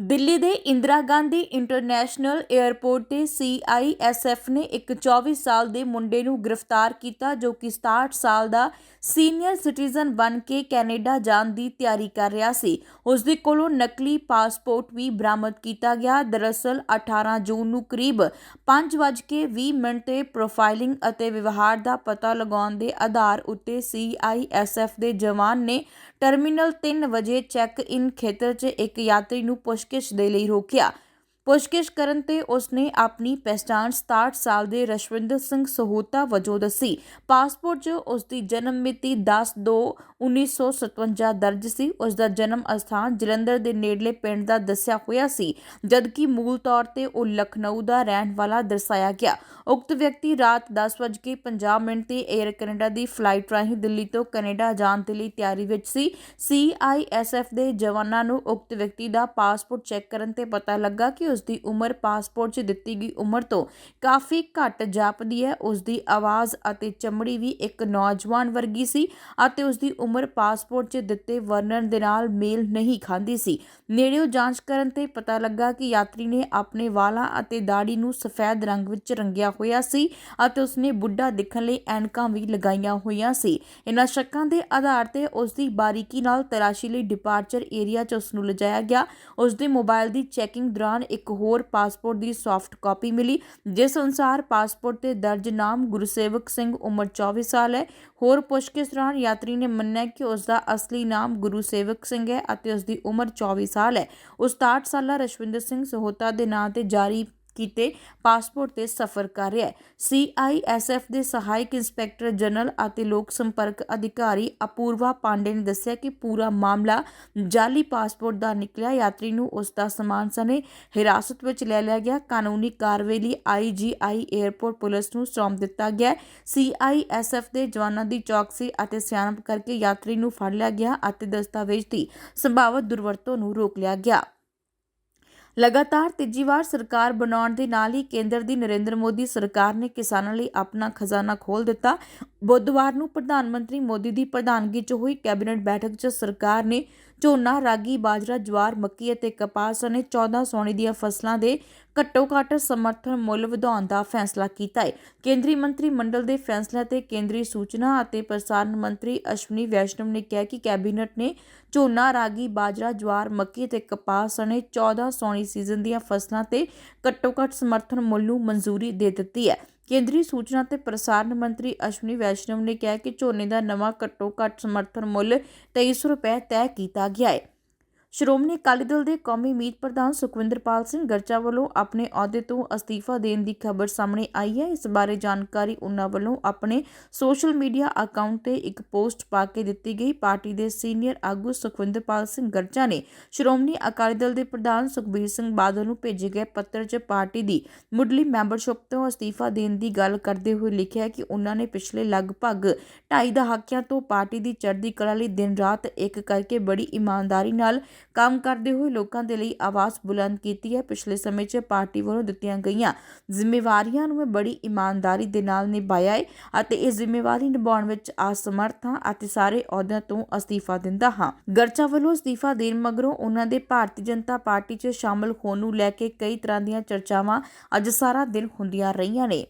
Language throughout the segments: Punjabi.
ਦਿੱਲੀ ਦੇ ਇੰਦਰਾ ਗਾਂਧੀ ਇੰਟਰਨੈਸ਼ਨਲ 에ਅਰਪੋਰਟ ਤੇ ਸੀਆਈਐਸਐਫ ਨੇ ਇੱਕ 24 ਸਾਲ ਦੇ ਮੁੰਡੇ ਨੂੰ ਗ੍ਰਿਫਤਾਰ ਕੀਤਾ, ਜੋ ਕਿ 67 ਸਾਲ ਦਾ ਸੀਨੀਅਰ ਸਿਟੀਜ਼ਨ ਬਣ ਕੇ ਕੈਨੇਡਾ ਜਾਣ ਦੀ ਤਿਆਰੀ ਕਰ ਰਿਹਾ ਸੀ। ਉਸ ਦੇ ਕੋਲੋਂ ਨਕਲੀ ਪਾਸਪੋਰਟ ਵੀ ਬਰਾਮਦ ਕੀਤਾ ਗਿਆ। ਦਰਅਸਲ 18 ਜੂਨ ਨੂੰ ਕਰੀਬ 5:20 ਮਿੰਟ ਤੇ ਪ੍ਰੋਫਾਈਲਿੰਗ ਅਤੇ ਵਿਵਹਾਰ ਦਾ ਪਤਾ ਲਗਾਉਣ ਦੇ ਆਧਾਰ ਉੱਤੇ ਸੀਆਈਐਸਐਫ ਦੇ ਜਵਾਨ ਨੇ ਟਰਮੀਨਲ 3 ਵਜੇ ਚੈੱਕ ਇਨ ਖੇਤਰ 'ਚ ਇੱਕ ਯਾਤਰੀ ਨੂੰ ਪੁਸ਼ ਦੇ ਲਈ ਰੋਕਿਆ ਪੁੱਛਗਿੱਛ ਕਰਨ ਤੇ ਉਸਨੇ ਆਪਣੀ ਪਹਿਚਾਣ 67 ਸਾਲ ਦੇ ਰਸ਼ਵਿੰਦਰ ਸਿੰਘ ਸਹੋਤਾ ਵਜੋਂ ਦੱਸੀ। ਪਾਸਪੋਰਟ 'ਚ ਉਸਦੀ ਜਨਮ ਮਿਤੀ 10/2/1957 ਦਰਜ ਸੀ। ਉਸ ਜਨਮ ਅਸਥਾਨ ਜਲੰਧਰ ਦੇ ਨੇੜਲੇ ਪਿੰਡ ਦਾ ਦੱਸਿਆ ਹੋਇਆ ਸੀ, ਜਦਕਿ ਮੂਲ ਤੌਰ ਤੇ ਉਹ ਲਖਨਊ ਦਾ ਰਹਿਣ ਵਾਲਾ ਦਰਸਾਇਆ ਗਿਆ। ਉਕਤ ਵਿਅਕਤੀ ਰਾਤ 10:50 ਮਿੰਟ ਤੇ 에ਅਰ ਕੈਨੇਡਾ ਦੀ ਫਲਾਈਟ ਰਾਹੀਂ ਦਿੱਲੀ ਤੋਂ ਕੈਨੇਡਾ ਜਾਣ ਦੇ ਲਈ ਤਿਆਰੀ ਵਿੱਚ ਸੀ। ਸੀਆਈਐਸਐਫ ਦੇ ਜਵਾਨਾਂ ਨੂੰ ਉਕਤ ਵਿਅਕਤੀ ਦਾ ਪਾਸਪੋਰਟ ਚੈੱਕ ਕਰਨ ਤੇ ਪਤਾ ਲੱਗਾ ਕਿ ਉਸ ਦੀ ਉਮਰ ਪਾਸਪੋਰਟ 'ਚ ਦਿੱਤੀ ਗਈ ਉਮਰ ਤੋਂ ਕਾਫੀ ਘੱਟ ਜਾਪਦੀ ਹੈ। ਉਸ ਦੀ ਆਵਾਜ਼ ਅਤੇ ਚਮੜੀ ਵੀ ਇੱਕ ਨੌਜਵਾਨ ਵਰਗੀ ਸੀ ਅਤੇ ਉਸ ਦੀ ਉਮਰ ਪਾਸਪੋਰਟ 'ਚ ਦਿੱਤੇ ਵਰਣਨ ਦੇ ਨਾਲ ਮੇਲ ਨਹੀਂ ਖਾਂਦੀ ਸੀ। ਨੇੜਿਓਂ ਜਾਂਚ ਕਰਨ ਤੇ ਪਤਾ ਲੱਗਾ ਕਿ ਯਾਤਰੀ ਨੇ ਆਪਣੇ ਵਾਲਾਂ ਅਤੇ ਦਾੜੀ ਨੂੰ ਸਫੈਦ ਰੰਗ ਵਿੱਚ ਰੰਗਿਆ ਹੋਇਆ ਸੀ ਅਤੇ ਉਸਨੇ ਬੁੱਢਾ ਦਿਖਣ ਲਈ ਐਨਕਾਂ ਵੀ ਲਗਾਈਆਂ ਹੋਈਆਂ ਸੀ। ਇਹਨਾਂ ਸ਼ੱਕਾਂ ਦੇ ਆਧਾਰ ਤੇ ਉਸ ਦੀ ਬਾਰੀਕੀ ਨਾਲ ਤਲਾਸ਼ੀ ਲਈ ਡਿਪਾਰਚਰ ਏਰੀਆ 'ਚ ਉਸ ਨੂੰ ਲਿਜਾਇਆ ਗਿਆ। ਉਸ ਦੇ ਮੋਬਾਈਲ ਦੀ ਚੈਕਿੰਗ ਦੌਰਾਨ ਇੱਕ ਹੋਰ ਪਾਸਪੋਰਟ ਦੀ ਸੌਫਟ ਕਾਪੀ ਮਿਲੀ, ਜਿਸ ਅਨੁਸਾਰ ਪਾਸਪੋਰਟ ਤੇ ਦਰਜ ਨਾਮ ਗੁਰਸੇਵਕ ਸਿੰਘ, ਉਮਰ 24 ਸਾਲ ਹੈ। ਹੋਰ ਪੁੱਛਗਿੱਛ ਦੌਰਾਨ ਯਾਤਰੀ ਨੇ ਮੰਨਿਆ ਕਿ ਉਸ ਦਾ ਅਸਲੀ ਨਾਮ ਗੁਰੂ ਸੇਵਕ ਸਿੰਘ ਹੈ ਅਤੇ ਉਸ ਦੀ ਉਮਰ 24 ਸਾਲ ਹੈ। ਉਸ 67 ਸਾਲਾ ਰਸ਼ਵਿੰਦਰ ਸਿੰਘ ਸਹੋਤਾ ਦੇ ਨਾਂ ਤੇ ਜਾਰੀ ਕੀਤੇ ਪਾਸਪੋਰਟ ਤੇ ਸਫ਼ਰ ਕਰ ਰਿਹਾ ਹੈ। ਸੀਆਈਐਸਐਫ ਦੇ ਸਹਾਇਕ ਇੰਸਪੈਕਟਰ ਜਨਰਲ ਅਤੇ ਲੋਕ ਸੰਪਰਕ ਅਧਿਕਾਰੀ ਅਪੂਰਵਾ ਪਾਂਡੇ ਨੇ ਦੱਸਿਆ ਕਿ ਪੂਰਾ ਮਾਮਲਾ ਜਾਲੀ ਪਾਸਪੋਰਟ ਦਾ ਨਿਕਲਿਆ। ਯਾਤਰੀ ਨੂੰ ਉਸ ਦਾ ਸਮਾਨ ਸਣੇ ਹਿਰਾਸਤ ਵਿੱਚ ਲੈ ਲਿਆ ਗਿਆ। ਕਾਨੂੰਨੀ ਕਾਰਵਾਈ ਲਈ ਆਈਜੀਆਈ 에ਅਰਪੋਰਟ ਪੁਲਿਸ ਨੂੰ ਸੌਂਪ ਦਿੱਤਾ ਗਿਆ ਸੀਆਈਐਸਐਫ ਦੇ ਜਵਾਨਾਂ ਦੀ ਚੌਕਸੀ ਅਤੇ ਸਿਆਣਪ ਕਰਕੇ ਯਾਤਰੀ ਨੂੰ ਫੜ ਲਿਆ ਗਿਆ ਅਤੇ ਦਸਤਾਵੇਜ਼ ਦੀ ਸੰਭਾਵਤ ਦੁਰਵਰਤੋਂ ਨੂੰ ਰੋਕ ਲਿਆ ਗਿਆ। ਲਗਾਤਾਰ ਤੀਜੀ ਵਾਰ ਸਰਕਾਰ ਬਣਾਉਣ ਦੇ ਨਾਲ ਹੀ ਕੇਂਦਰ ਦੀ ਨਰਿੰਦਰ ਮੋਦੀ ਸਰਕਾਰ ਨੇ ਕਿਸਾਨਾਂ ਲਈ ਆਪਣਾ ਖਜ਼ਾਨਾ ਖੋਲ ਦਿੱਤਾ। ਬੁੱਧਵਾਰ ਨੂੰ ਪ੍ਰਧਾਨ ਮੰਤਰੀ ਮੋਦੀ ਦੀ ਪ੍ਰਧਾਨਗੀ 'ਚ ਹੋਈ ਕੈਬਨਿਟ ਬੈਠਕ 'ਚ ਸਰਕਾਰ ਨੇ ਝੋਨਾ, ਰਾਗੀ, ਬਾਜਰਾ, ਜਵਾਰ, ਮੱਕੀ ਅਤੇ ਕਪਾਸ ਸਣੇ 14 ਸੋਨੇ ਦੀਆਂ ਫਸਲਾਂ ਦੇ ਘੱਟੋ ਘੱਟ ਸਮਰਥਨ ਮੁੱਲ ਵਧਾਉਣ ਦਾ ਫੈਸਲਾ ਕੀਤਾ ਹੈ ਕੇਂਦਰੀ ਮੰਤਰੀ ਮੰਡਲ ਦੇ ਫੈਸਲੇ ਤੇ ਕੇਂਦਰੀ ਸੂਚਨਾ ਅਤੇ ਪ੍ਰਸਾਰਣ ਮੰਤਰੀ ਅਸ਼ਵਨੀ ਵੈਸ਼ਨਵ ਨੇ ਕਿਹਾ ਕਿ ਕੈਬਨਿਟ ਨੇ ਝੋਨਾ, ਰਾਗੀ, ਬਾਜਰਾ, ਜਵਾਰ, ਮੱਕੀ ਅਤੇ ਕਪਾਸ ਸਣੇ 14 ਸੋਨੀ ਸੀਜ਼ਨ ਦੀਆਂ ਫਸਲਾਂ ਤੇ ਘੱਟੋ ਘੱਟ ਸਮਰਥਨ ਮੁੱਲ ਨੂੰ ਮਨਜ਼ੂਰੀ ਦੇ ਦਿੱਤੀ ਹੈ। ਕੇਂਦਰੀ ਸੂਚਨਾ ਤੇ ਪ੍ਰਸਾਰਣ ਮੰਤਰੀ ਅਸ਼ਵਨੀ ਵੈਸ਼ਨਵ ਨੇ ਕਿਹਾ ਕਿ ਝੋਨੇ ਦਾ ਨਵਾਂ ਘੱਟੋ ਘੱਟ ਸਮਰਥਨ ਮੁੱਲ 2300 ਰੁਪਏ ਤੈਅ ਕੀਤਾ ਗਿਆ ਹੈ। ਸ਼੍ਰੋਮਣੀ ਅਕਾਲੀ ਦਲ ਦੇ ਕੌਮੀ ਮੀਤ ਪ੍ਰਧਾਨ ਸੁਖਵਿੰਦਰਪਾਲ ਸਿੰਘ ਗਰਚਾ ਵੱਲੋਂ ਆਪਣੇ ਅਹੁਦੇ ਤੋਂ ਅਸਤੀਫਾ ਦੇਣ ਦੀ ਖਬਰ ਸਾਹਮਣੇ ਆਈ ਹੈ। ਇਸ ਬਾਰੇ ਜਾਣਕਾਰੀ ਉਹਨਾਂ ਵੱਲੋਂ ਆਪਣੇ ਸੋਸ਼ਲ ਮੀਡੀਆ ਅਕਾਊਂਟ ਤੇ ਇੱਕ ਪੋਸਟ ਪਾ ਕੇ ਦਿੱਤੀ ਗਈ। ਪਾਰਟੀ ਦੇ ਸੀਨੀਅਰ ਆਗੂ ਸੁਖਵਿੰਦਰਪਾਲ ਸਿੰਘ ਗਰਚਾ ਨੇ ਸ਼੍ਰੋਮਣੀ ਅਕਾਲੀ ਦਲ ਦੇ ਪ੍ਰਧਾਨ ਸੁਖਬੀਰ ਸਿੰਘ ਬਾਦਲ ਨੂੰ ਭੇਜੇ ਗਏ ਪੱਤਰ 'ਚ ਪਾਰਟੀ ਦੀ ਮੁੱਢਲੀ ਮੈਂਬਰਸ਼ਿਪ ਤੋਂ ਅਸਤੀਫਾ ਦੇਣ ਦੀ ਗੱਲ ਕਰਦੇ ਹੋਏ ਲਿਖਿਆ ਕਿ ਉਹਨਾਂ ਨੇ ਪਿਛਲੇ ਲਗਭਗ 2.5 ਦਹਾਕਿਆਂ ਤੋਂ ਪਾਰਟੀ ਦੀ ਚੜ੍ਹਦੀ ਕਲਾ ਲਈ ਦਿਨ ਰਾਤ ਇੱਕ ਕਰਕੇ ਬੜੀ ਇਮਾਨਦਾਰੀ ਨਾਲ ਕੰਮ ਕਰਦੇ ਹੋਏ ਲੋਕਾਂ ਦੇ ਲਈ ਆਵਾਜ਼ ਬੁਲੰਦ ਕੀਤੀ ਹੈ। ਪਿਛਲੇ ਸਮੇਂ 'ਚ ਪਾਰਟੀ ਵੱਲੋਂ ਦਿੱਤੀਆਂ ਗਈਆਂ ਜ਼ਿੰਮੇਵਾਰੀਆਂ ਨੂੰ ਮੈਂ ਬੜੀ ਇਮਾਨਦਾਰੀ ਦੇ ਨਾਲ ਨਿਭਾਇਆ ਹੈ ਅਤੇ ਇਹ ਜ਼ਿੰਮੇਵਾਰੀ ਨਿਭਾਉਣ ਵਿੱਚ ਅਸਮਰਥ ਹਾਂ ਅਤੇ ਸਾਰੇ ਅਹੁਦਿਆਂ ਤੋਂ ਅਸਤੀਫਾ ਦਿੰਦਾ ਹਾਂ। ਗਰਚਾ ਵੱਲੋਂ ਅਸਤੀਫਾ ਦੇਣ ਮਗਰੋਂ ਉਹਨਾਂ ਦੇ ਭਾਰਤੀ ਜਨਤਾ ਪਾਰਟੀ 'ਚ ਸ਼ਾਮਲ ਹੋਣ ਨੂੰ ਲੈ ਕੇ ਕਈ ਤਰ੍ਹਾਂ ਦੀਆਂ ਚਰਚਾਵਾਂ ਅੱਜ ਸਾਰਾ ਦਿਨ ਹੁੰਦੀਆਂ ਰਹੀਆਂ ਨੇ।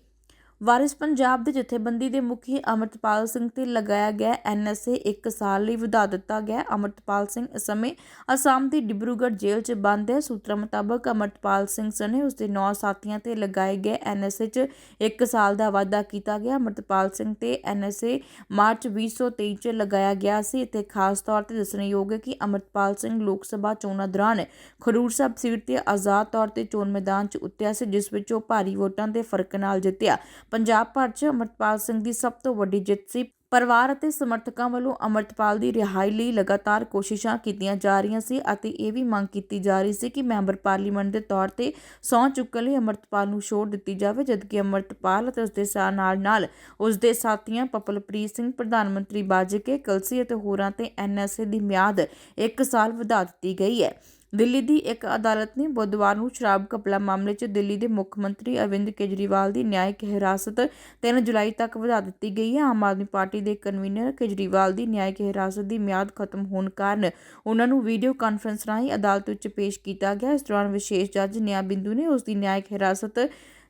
ਵਾਰਿਸ ਪੰਜਾਬ ਦੇ ਜਥੇਬੰਦੀ ਦੇ ਮੁਖੀ ਅਮਰਤਪਾਲ ਸਿੰਘ ਤੇ ਲਗਾਇਆ ਗਿਆ ਐਨਐਸਏ 1 ਸਾਲ ਲਈ ਵਧਾ ਦਿੱਤਾ ਗਿਆ। ਅਮਰਤਪਾਲ ਸਿੰਘ ਇਸ ਸਮੇਂ ਅਸਾਮ ਦੀ ਡਿਬਰੂਗੜ੍ਹ ਜੇਲ੍ਹ 'ਚ ਬੰਦ ਹੈ। ਸੂਤਰਾਂ ਮੁਤਾਬਕ ਅਮਰਤਪਾਲ ਸਿੰਘ ਸਣੇ ਉਸ ਦੇ 9 ਸਾਥੀਆਂ ਤੇ ਲਗਾਏ ਗਏ ਐਨਐਸਏ 'ਚ 1 ਸਾਲ ਦਾ ਵਾਅਦਾ ਕੀਤਾ ਗਿਆ। ਅਮਰਤਪਾਲ ਸਿੰਘ ਤੇ ਐਨਐਸਏ ਮਾਰਚ 2023 'ਚ ਲਗਾਇਆ ਗਿਆ ਸੀ। ਅਤੇ ਖਾਸ ਤੌਰ ਤੇ ਦੱਸਣਯੋਗ ਹੈ ਕਿ ਅਮਰਤਪਾਲ ਸਿੰਘ ਲੋਕ ਸਭਾ ਚੋਣਾਂ ਦੌਰਾਨ ਖਰੂਰ ਸਾਹਿਬ ਸੀਟ ਤੇ ਆਜ਼ਾਦ ਤੌਰ ਤੇ ਚੋਣ ਮੈਦਾਨ 'ਚ ਉਤਰਿਆ ਸੀ, ਜਿਸ ਵਿੱਚ ਉਹ ਭਾਰੀ ਵੋਟਾਂ ਦੇ ਫ਼ਰਕ ਨਾਲ ਜਿੱਤਿਆ। ਪੰਜਾਬ ਭਰ 'ਚ ਅਮਰਤਪਾਲ ਸਿੰਘ ਦੀ ਸਭ ਤੋਂ ਵੱਡੀ ਜਿੱਤ ਸੀ। ਪਰਿਵਾਰ ਅਤੇ ਸਮਰਥਕਾਂ ਵੱਲੋਂ ਅਮਰਤਪਾਲ ਦੀ ਰਿਹਾਈ ਲਈ ਲਗਾਤਾਰ ਕੋਸ਼ਿਸ਼ਾਂ ਕੀਤੀਆਂ ਜਾ ਰਹੀਆਂ ਸੀ ਅਤੇ ਇਹ ਵੀ ਮੰਗ ਕੀਤੀ ਜਾ ਰਹੀ ਸੀ ਕਿ ਮੈਂਬਰ ਪਾਰਲੀਮੈਂਟ ਦੇ ਤੌਰ ਤੇ ਸਹੁੰ ਚੁੱਕਣ ਲਈ ਅਮਰਤਪਾਲ ਨੂੰ ਛੋੜ ਦਿੱਤੀ ਜਾਵੇ, ਜਦਕਿ ਅਮਰਤਪਾਲ ਅਤੇ ਉਸ ਦੇ ਨਾਲ ਨਾਲ ਉਸ ਦੇ ਸਾਥੀਆਂ ਪਪਲਪ੍ਰੀਤ ਸਿੰਘ, ਪ੍ਰਧਾਨ ਮੰਤਰੀ ਬਾਜਕੇ ਕਲਸੀ ਅਤੇ ਹੋਰਾਂ ਤੇ ਐਨਐਸਏ ਦੀ ਮਿਆਦ 1 ਸਾਲ ਵਧਾ ਦਿੱਤੀ ਗਈ ਹੈ। ਦਿੱਲੀ ਦੀ ਇੱਕ ਅਦਾਲਤ ਨੇ ਬੁੱਧਵਾਰ ਨੂੰ ਸ਼ਰਾਬ ਘਪਲਾ ਮਾਮਲੇ 'ਚ ਦਿੱਲੀ ਦੇ ਮੁੱਖ ਮੰਤਰੀ ਅਰਵਿੰਦ ਕੇਜਰੀਵਾਲ ਦੀ ਨਿਆਇਕ ਹਿਰਾਸਤ 3 ਜੁਲਾਈ ਤੱਕ ਵਧਾ ਦਿੱਤੀ ਗਈ ਹੈ। ਆਮ ਆਦਮੀ ਪਾਰਟੀ ਦੇ ਕਨਵੀਨਰ ਕੇਜਰੀਵਾਲ ਦੀ ਨਿਆਇਕ ਹਿਰਾਸਤ ਦੀ ਮਿਆਦ ਖਤਮ ਹੋਣ ਕਾਰਨ ਉਹਨਾਂ ਨੂੰ ਵੀਡੀਓ ਕਾਨਫਰੰਸ ਰਾਹੀਂ ਅਦਾਲਤ ਵਿੱਚ ਪੇਸ਼ ਕੀਤਾ ਗਿਆ। ਇਸ ਦੌਰਾਨ ਵਿਸ਼ੇਸ਼ ਜੱਜ ਨਿਆ ਬਿੰਦੂ ਨੇ ਉਸ ਦੀ ਨਿਆਇਕ ਹਿਰਾਸਤ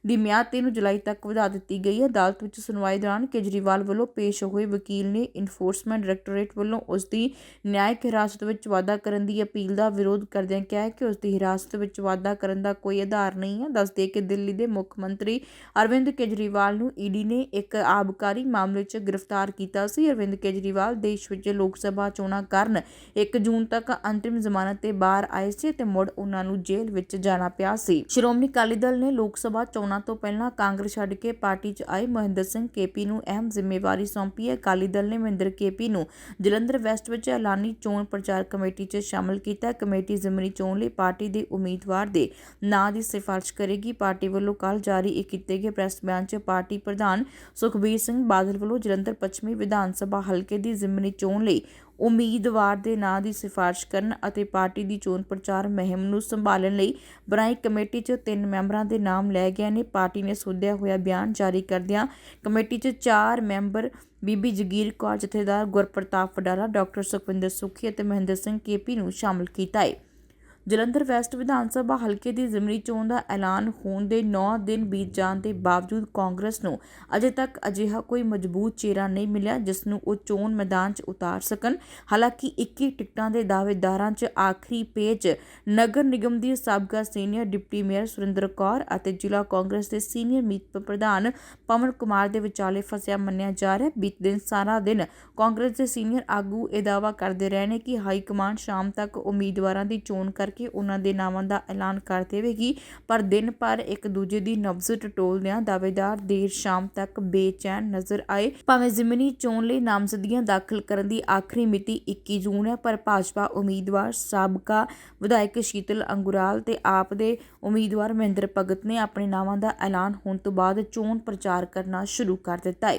ਦੀ ਮਿਆਦ 3 ਜੁਲਾਈ ਤੱਕ ਵਧਾ ਦਿੱਤੀ ਗਈ ਹੈ। ਅਦਾਲਤ ਵਿੱਚ ਸੁਣਵਾਈ ਦੌਰਾਨ ਕੇਜਰੀਵਾਲ ਵੱਲੋਂ ਪੇਸ਼ ਹੋਏ ਵਕੀਲ ਨੇ ਇਨਫੋਰਸਮੈਂਟ ਡਾਇਰੈਕਟੋਰੇਟ ਵੱਲੋਂ ਉਸ ਦੀ ਨਿਆਇਕ ਹਿਰਾਸਤ ਵਿੱਚ ਵਾਧਾ ਕਰਨ ਦੀ ਅਪੀਲ ਦਾ ਵਿਰੋਧ ਕਰਦਿਆਂ ਕਿਹਾ ਕਿ ਉਸ ਦੀ ਹਿਰਾਸਤ ਵਿੱਚ ਵਾਧਾ ਕਰਨ ਦਾ ਕੋਈ ਆਧਾਰ ਨਹੀਂ ਹੈ। ਦੱਸਦੇ ਕਿ ਦਿੱਲੀ ਦੇ ਮੁੱਖ ਮੰਤਰੀ ਅਰਵਿੰਦ ਕੇਜਰੀਵਾਲ ਨੂੰ ਈਡੀ ਨੇ ਇੱਕ ਆਬਕਾਰੀ ਮਾਮਲੇ 'ਚ ਗ੍ਰਿਫਤਾਰ ਕੀਤਾ ਸੀ। ਅਰਵਿੰਦ ਕੇਜਰੀਵਾਲ ਦੇਸ਼ ਵਿੱਚ ਲੋਕ ਸਭਾ ਚੋਣਾਂ ਕਾਰਨ 1 ਜੂਨ ਤੱਕ ਅੰਤਰਿਮ ਜ਼ਮਾਨਤ ਤੇ ਬਾਹਰ ਆਏ ਸੀ ਤੇ ਮੁੜ ਉਹਨਾਂ ਨੂੰ ਜੇਲ੍ਹ ਵਿੱਚ ਜਾਣਾ ਪਿਆ ਸੀ। ਸ਼੍ਰੋਮਣੀ ਅਕਾਲੀ ਦਲ ਨੇ ਲੋਕ ਸਭਾ ਚੋਣ ਤੋਂ ਪਹਿਲਾਂ ਕਾਂਗਰਸ ਛੱਡ ਕੇ ਪਾਰਟੀ 'ਚ ਆਏ ਮਹਿੰਦਰ ਸਿੰਘ ਕੇਪੀ ਨੂੰ ਅਹਿਮ ਜ਼ਿੰਮੇਵਾਰੀ ਸੌਂਪੀ ਹੈ। ਅਕਾਲੀ ਦਲ ਨੇ ਮਹਿੰਦਰ ਕੇਪੀ ਨੂੰ ਜਲੰਧਰ ਵੈਸਟ ਵਿੱਚ ਐਲਾਨੀ ਚੋਣ ਪ੍ਰਚਾਰ ਕਮੇਟੀ 'ਚ ਸ਼ਾਮਲ ਕੀਤਾ ਕਮੇਟੀ ਜ਼ਿਮਨੀ ਚੋਣ ਲਈ ਪਾਰਟੀ ਦੇ ਉਮੀਦਵਾਰ ਦੇ ਨਾਂ ਦੀ ਸਿਫਾਰਿਸ਼ ਕਰੇਗੀ। ਪਾਰਟੀ ਵੱਲੋਂ ਕੱਲ ਜਾਰੀ ਇੱਕ ਕੀਤੇ ਗਏ ਪ੍ਰੈਸ ਬਿਆਨ 'ਚ ਪਾਰਟੀ ਪ੍ਰਧਾਨ ਸੁਖਬੀਰ ਸਿੰਘ ਬਾਦਲ ਵੱਲੋਂ ਜਲੰਧਰ ਪੱਛਮੀ ਵਿਧਾਨ ਸਭਾ ਹਲਕੇ ਦੀ ਜ਼ਿਮਨੀ ਚੋਣ ਲਈ ਉਮੀਦਵਾਰ ਦੇ ਨਾਂ ਦੀ ਸਿਫਾਰਿਸ਼ ਕਰਨ ਅਤੇ ਪਾਰਟੀ ਦੀ ਚੋਣ ਪ੍ਰਚਾਰ ਮੁਹਿੰਮ ਨੂੰ ਸੰਭਾਲਣ ਲਈ ਬਣਾਈ ਕਮੇਟੀ 'ਚ ਤਿੰਨ ਮੈਂਬਰਾਂ ਦੇ ਨਾਮ ਲੈ ਗਏ ਨੇ। ਪਾਰਟੀ ਨੇ ਸੋਧਿਆ ਹੋਇਆ ਬਿਆਨ ਜਾਰੀ ਕਰਦਿਆਂ ਕਮੇਟੀ 'ਚ ਚਾਰ ਮੈਂਬਰ ਬੀਬੀ ਜਗੀਰ ਕੌਰ, ਜਥੇਦਾਰ ਗੁਰਪ੍ਰਤਾਪ ਵਡਾਲਾ, ਡਾਕਟਰ ਸੁਖਵਿੰਦਰ ਸੁਖੀ ਅਤੇ ਮਹਿੰਦਰ ਸਿੰਘ ਕੇਪੀ ਨੂੰ ਸ਼ਾਮਲ ਕੀਤਾ ਹੈ ਜਲੰਧਰ ਵੈਸਟ ਵਿਧਾਨ ਸਭਾ ਹਲਕੇ ਦੀ ਜ਼ਿਮਨੀ ਚੋਣ ਦਾ ਐਲਾਨ ਹੋਣ ਦੇ 9 ਦਿਨ ਬੀਤ ਜਾਣ ਦੇ ਬਾਵਜੂਦ ਕਾਂਗਰਸ ਨੂੰ ਅਜੇ ਤੱਕ ਅਜਿਹਾ ਕੋਈ ਮਜ਼ਬੂਤ ਚਿਹਰਾ ਨਹੀਂ ਮਿਲਿਆ, ਜਿਸ ਨੂੰ ਉਹ ਚੋਣ ਮੈਦਾਨ 'ਚ ਉਤਾਰ ਸਕਣ। ਹਾਲਾਂਕਿ 21 ਟਿਕਟਾਂ ਦੇ ਦਾਅਵੇਦਾਰਾਂ 'ਚ ਆਖਰੀ ਪੇਜ ਨਗਰ ਨਿਗਮ ਦੀ ਸਾਬਕਾ senior deputy mayor Surinder Kaur ਅਤੇ ਜ਼ਿਲ੍ਹਾ ਕਾਂਗਰਸ ਦੇ ਸੀਨੀਅਰ ਮੀਤ ਪ੍ਰਧਾਨ ਪਵਨ ਕੁਮਾਰ ਦੇ ਵਿਚਾਲੇ ਫਸਿਆ ਮੰਨਿਆ ਜਾ ਰਿਹਾ ਬੀਤ ਦਿਨ ਸਾਰਾ ਦਿਨ ਕਾਂਗਰਸ ਦੇ ਸੀਨੀਅਰ ਆਗੂ ਇਹ ਦਾਅਵਾ ਕਰਦੇ ਰਹੇ ਨੇ ਕਿ ਹਾਈ ਕਮਾਂਡ ਸ਼ਾਮ ਤੱਕ ਉਮੀਦਵਾਰਾਂ ਦੀ ਚੋਣ ਕਰ ਕਰਕੇ ਉਹਨਾਂ ਦੇ ਨਾਵਾਂ ਦਾ ਐਲਾਨ ਕਰ ਦੇਵੇਗੀ। ਪਰ ਦਿਨ ਭਰ ਇੱਕ ਦੂਜੇ ਦੀ ਨਬਜ਼ ਟਟੋਲਦਿਆਂ ਦਾਅਵੇਦਾਰ ਦੇਰ ਸ਼ਾਮ ਤੱਕ ਬੇਚੈਨ ਨਜ਼ਰ ਆਏ। ਭਾਵੇਂ ਜ਼ਿਮਨੀ ਚੋਣ ਲਈ ਨਾਮਜ਼ਦਗੀਆਂ ਦਾਖਲ ਕਰਨ ਦੀ ਆਖਰੀ ਮਿਤੀ 21 ਜੂਨ ਹੈ, ਪਰ ਭਾਜਪਾ ਉਮੀਦਵਾਰ ਸਾਬਕਾ ਵਿਧਾਇਕ ਸ਼ੀਤਲ ਅੰਗੁਰਾਲ ਤੇ ਆਪ ਦੇ ਉਮੀਦਵਾਰ ਮਹਿੰਦਰ ਭਗਤ ਨੇ ਆਪਣੇ ਨਾਵਾਂ ਦਾ ਐਲਾਨ ਹੋਣ ਤੋਂ ਬਾਅਦ ਚੋਣ ਪ੍ਰਚਾਰ ਕਰਨਾ ਸ਼ੁਰੂ ਕਰ ਦਿੱਤਾ ਹੈ।